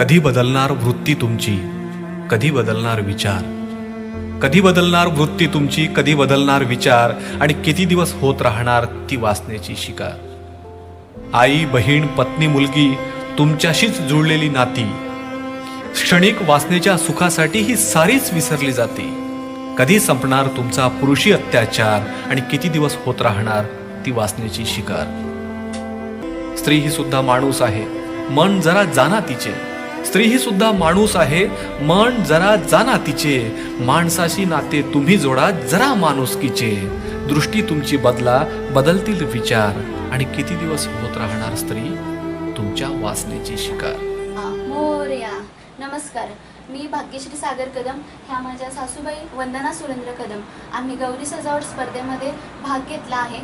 कधी बदलणार वृत्ती तुमची? कधी बदलणार विचार? कधी बदलणार वृत्ती तुमची? कधी बदलणार विचार? आणि किती दिवस होत राहणार ती वासनेची शिकार? आई बहीण पत्नी मुलगी तुमच्याशीच जुळलेली नाती क्षणिक वासनेच्या सुखासाठी ही सारीच विसरली जाते. कधी संपणार तुमचा पुरुषी अत्याचार? आणि किती दिवस होत राहणार ती वासनेची शिकार? स्त्री ही सुद्धा माणूस आहे. मन जरा जाना तिचे. स्त्री ही सुद्धा माणूस आहे. मन जरा जाना तिचे माणसाशी नाते तुम्ही जोडा जरा माणुसकीचे. दृष्टी तुमची बदला बदलतील विचार. आणि किती दिवस होत राहणार स्त्री? तुमच्या वासनेची शिकार. मोर्या. नमस्कार. मी भाग्यश्री सागर कदम ह्या माझ्या सासूबाई वंदना सुरेंद्र कदम. आम्ही गौरी सजावट स्पर्धेमध्ये भाग घेतला आहे.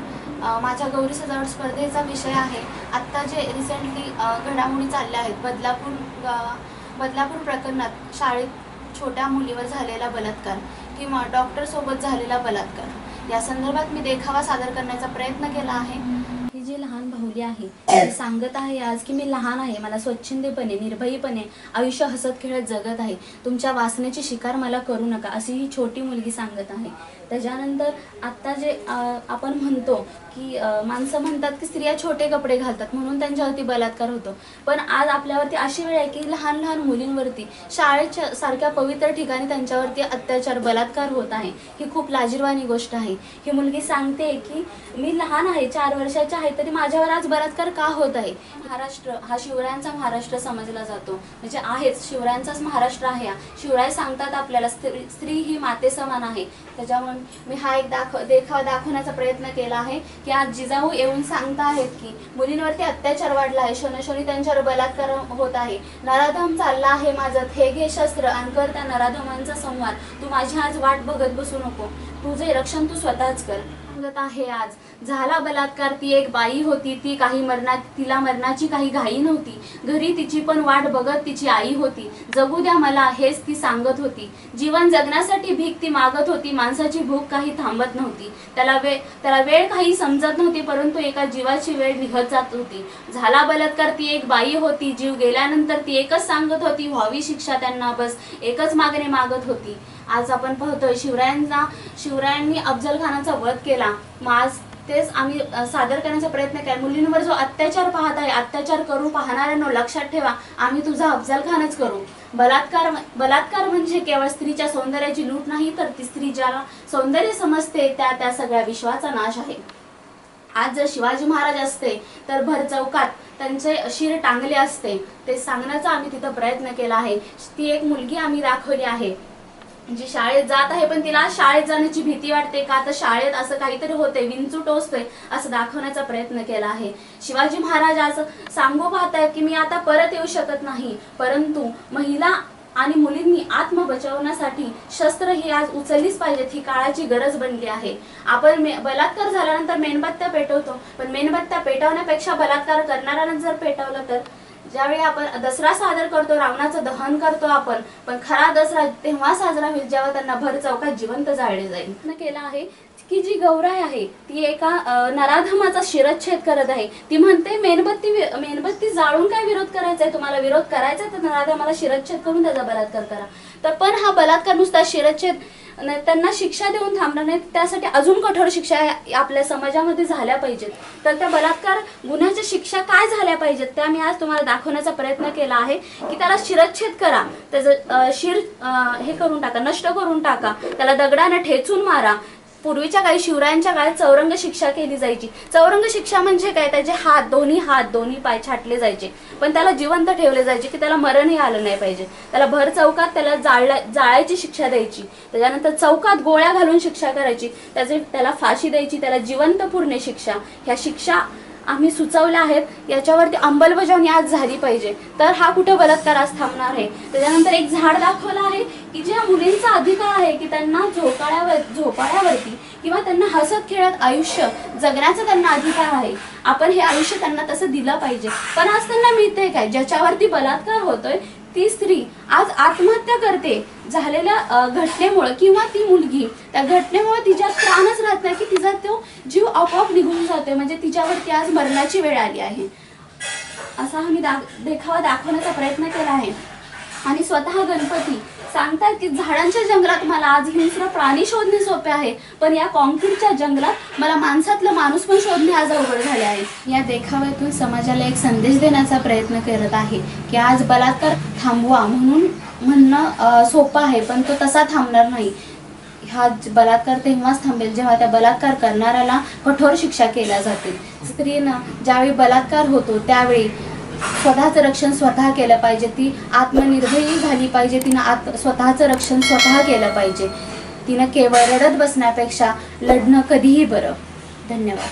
माझ्या गौरी सजावट स्पर्धेचा विषय आहे. आत्ता जे रिसेंटली घडामोडी चालल्या आहेत बदलापूर बदलापूर प्रकरणात शाळेत छोट्या मुलीवर झालेला बलात्कार किंवा डॉक्टरसोबत झालेला बलात्कार. या संदर्भात मी देखावा सादर करण्याचा प्रयत्न केला आहे. ही जी लहान भाऊली आहे ती सांगत आहे आज की मी लहान आहे मला स्वच्छंदेपणे निर्भयीपणे आयुष्य हसत खेळत जगत आहे. तुमच्या वासनेची शिकार मला करू नका अशी ही छोटी मुलगी सांगत आहे. त्याच्यानंतर आत्ता जे आपण म्हणतो की माणसं म्हणतात की स्त्रिया छोटे कपडे घालतात म्हणून त्यांच्यावरती बलात्कार होतो. पण आज आपल्यावरती अशी वेळ आहे की लहान लहान मुलींवरती शाळेच्या सारख्या पवित्र ठिकाणी त्यांच्यावरती अत्याचार बलात्कार होत आहे. ही खूप लाजीरवाणी गोष्ट आहे. ही मुलगी सांगते की मी लहान आहे चार वर्षाची आहे तरी माझ्यावर आज बलात्कार का होत आहे? महाराष्ट्र हा शिवरायांचा महाराष्ट्र समजला जातो. म्हणजे आहेच शिवरायांचाच महाराष्ट्र आहे हा. शिवराय सांगतात आपल्याला स्त्री स्त्री ही माते समान आहे. त्याच्यामुळे मी हा एक दाखव देखावा दाखवण्याचा प्रयत्न केला आहे की आज जिजाऊ येऊन सांगता आहेत की मुलींवरती अत्याचार वाढला आहे शनशनी त्यांच्यावर बलात्कार होत आहे. नराधम चालला आहे माझं हे घे शस्त्र आणि कर त्या नराधमांचा संवाद. तू माझी आज वाट बघत बसू नको. तुझे रक्षण तू स्वतःच कर. सांगत आहे आज. झाला बलात्कार ती एक बाई होती ती काही मरणात तिला मरणाची काही घाई नव्हती. घरी तिची पण वाट बघत तिची आई होती. जगू द्या मला हेच ती सांगत होती. जीवन जगण्यासाठी भीक ती मागत होती माणसाची भूक काही थांबत नव्हती. त्याला वेळ त्याला वेळ काही समजत नव्हती परंतु एका जीवाची वेळ निघत जात होती. झाला बलात्कार ती एक बाई होती जीव गेल्यानंतर ती एकच सांगत होती व्हावी शिक्षा त्यांना बस एकच मागणे मागत होती. आज आपण पाहतोय शिवरायांचा शिवरायांनी अफजल खानाचा वध केला. मग आज तेच आम्ही सादर करण्याचा प्रयत्न केला. मुलींवर जो अत्याचार पाहत आहे अत्याचार करू पाहणाऱ्यांनो लक्षात ठेवा. आम्ही तुझा अफजल खानच करू. बलात्कार बलात्कार म्हणजे केवळ स्त्रीच्या सौंदर्याची लूट नाही तर ती स्त्री ज्याला सौंदर्य समजते त्या त्या सगळ्या विश्वाचा नाश आहे. आज जर शिवाजी महाराज असते तर भर चौकात त्यांचे शिर टांगले असते. ते सांगण्याचा आम्ही तिथं प्रयत्न केला आहे. ती एक मुलगी आम्ही दाखवली आहे. जी शाळेत जात आहे पण तिला शाळेत जाण्याची भीती वाटते का? तर शाळेत असं काहीतरी होते विंचू टोचतोय असं दाखवण्याचा प्रयत्न केला आहे. शिवाजी महाराज आज सांगू पाहताय की मी आता परत येऊ शकत नाही परंतु महिला आणि मुलींनी आत्म बचावण्यासाठी शस्त्र ही आज उचललीच पाहिजेत ही काळाची गरज बनली आहे. आपण मे- बलात्कार झाल्यानंतर मेणबत्त्या पेटवतो पण मेणबत्त्या पेटवण्यापेक्षा बलात्कार करणाऱ्यानं जर पेटवलं तर? ज्यावेळी आपण दसरा सादर करतो रावणाचं दहन करतो आपण पण खरा दसरा तेव्हा साजरा होईल जेव्हा त्यांना भर चौकात जिवंत जाळले जाईल. केला आहे की जी गौराई आहे ती एका नराधमाचा शिरच्छेद करत आहे. ती म्हणते मेणबत्ती मेणबत्ती जाळून काय विरोध करायचा आहे तुम्हाला विरोध करायचा आहे तर नराधमाला शिरच्छेद करून त्याचा बलात्कार करा. तर पण हा बलात्कार नुसता शिरच्छेद त्यांना शिक्षा देऊन थांबणार नाही त्यासाठी अजून कठोर शिक्षा आपल्या समाजामध्ये झाल्या पाहिजेत. तर त्या बलात्कार गुन्ह्याच्या शिक्षा काय झाल्या पाहिजेत त्या मी आज तुम्हाला दाखवण्याचा प्रयत्न केला आहे की त्याला शिरच्छेद करा. त्याचं शिर हे करून टाका नष्ट करून टाका. त्याला दगडानं ठेचून मारा. पूर्वीच्या काळी शिवरायांच्या काळात चौरंग शिक्षा केली जायची. चौरंग शिक्षा म्हणजे काय? त्याचे हात दोन्ही हात दोन्ही पाय छाटले जायचे. पण त्याला जिवंत ठेवले जायचे की त्याला मरणही आलं नाही पाहिजे. त्याला भर चौकात त्याला जाळला जाळायची शिक्षा द्यायची. त्याच्यानंतर चौकात गोळ्या घालून शिक्षा करायची. त्याचे त्याला फाशी द्यायची. त्याला जिवंत पुरणे शिक्षा. ह्या शिक्षा आम्ही सुचवल्या आहेत याच्यावरती अंमलबजावणी आज झाली पाहिजे. तर हा कुठं बलात्कार आज थांबणार आहे? त्याच्यानंतर एक झाड दाखवलं आहे की ज्या मुलींचा अधिकार आहे की त्यांना झोपाळ्यावर झोपाळ्यावरती किंवा त्यांना हसत खेळत आयुष्य जगण्याचा त्यांना अधिकार आहे. आपण हे आयुष्य त्यांना तसं दिलं पाहिजे. पण आज त्यांना मिळते काय? ज्याच्यावरती बलात्कार होतोय ती स्त्री आज आत्महत्या करते. झालेल्या घटनेमुळे किंवा ती मुलगी त्या घटनेमुळे तिच्यात प्राणच राहत नाही की तिचा तो जीव आपोआप निघून जातोय. म्हणजे तिच्यावरती आज मरणाची वेळ आली आहे. असा आम्ही मी दा देखावा दाखवण्याचा प्रयत्न केला आहे. आणि स्वतः गणपती सांगतात की झाडांच्या जंगलात मला आज हिंस्र प्राणी शोधणे सोपे आहे. पण या कॉन्क्रीटच्या जंगलात मला माणसातलं माणूस पण शोधणे आज अवघड झाले आहे. या देखाव्यातून समाजाला एक संदेश देण्याचा प्रयत्न करत आहे की आज बलात्कार थांबवा म्हणून म्हणणं सोपं आहे पण तो तसा थांबणार नाही. हा बलात्कार तेव्हाच थांबेल जेव्हा त्या बलात्कार करणाऱ्याला कठोर शिक्षा केल्या जातील स्त्रीनं ज्यावेळी बलात्कार होतो त्यावेळी स्वतःचं रक्षण स्वतः केलं पाहिजे. ती आत्मनिर्भयी झाली पाहिजे. तिनं आत स्वतःचं रक्षण स्वतः केलं पाहिजे. तिनं केवळ रडत बसण्यापेक्षा लढणं कधीही बरं. धन्यवाद.